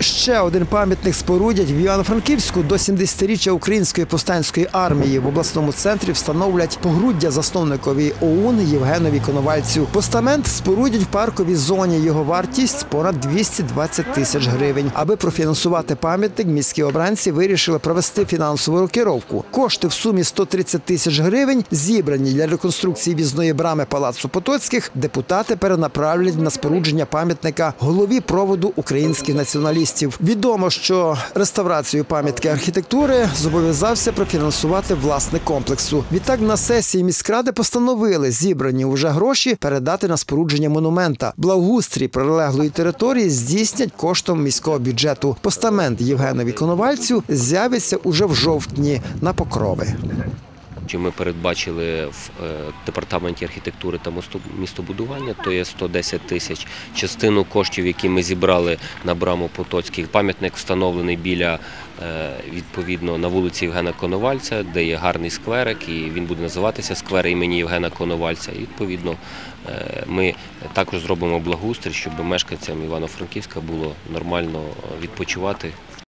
Ще один пам'ятник спорудять в Івано-Франківську до 70-річчя Української повстанської армії в обласному центрі встановлять погруддя засновникові ОУН Євгенові Коновальцю. Постамент спорудять в парковій зоні. Його вартість понад 220 тисяч гривень. Аби профінансувати пам'ятник, міські обранці вирішили провести фінансову рокіровку. Кошти в сумі 130 тисяч гривень зібрані для реконструкції в'їзної брами палацу Потоцьких. Депутати перенаправлять на спорудження пам'ятника голові проводу українських націоналістів. Відомо, що реставрацію пам'ятки архітектури зобов'язався профінансувати власник комплексу. Відтак на сесії міськради постановили зібрані уже гроші передати на спорудження монумента. Благоустрій прилеглої території здійснять коштом міського бюджету. Постамент Євгенові Коновальцю з'явиться уже в жовтні на покрови. Чи ми передбачили в е, департаменті архітектури та містобудування, то є 110 тисяч. Частину коштів, які ми зібрали на браму Потоцьких, пам'ятник встановлений біля е, відповідно на вулиці Євгена Коновальця, де є гарний скверик, і він буде називатися сквер імені Євгена Коновальця. І відповідно е, ми також зробимо благоустрій, щоб мешканцям Івано-Франківська було нормально відпочивати